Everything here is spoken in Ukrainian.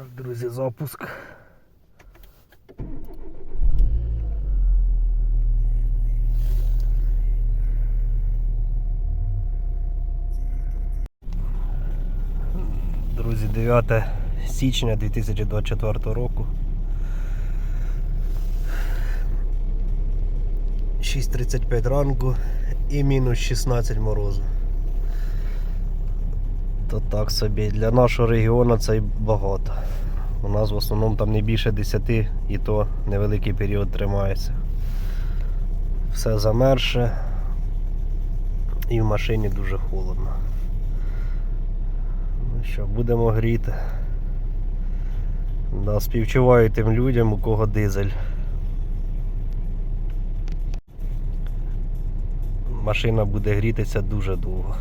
Так, друзі, запуск. Друзі, 9 січня 2024 року. 6.35 ранку і мінус 16 морозу. То так собі. Для нашого регіону це багато. У нас в основному там не більше 10 і то невеликий період тримається. Все замерше і в машині дуже холодно. Ну що, будемо гріти. Да, співчуваю тим людям, у кого дизель. Машина буде грітися дуже довго.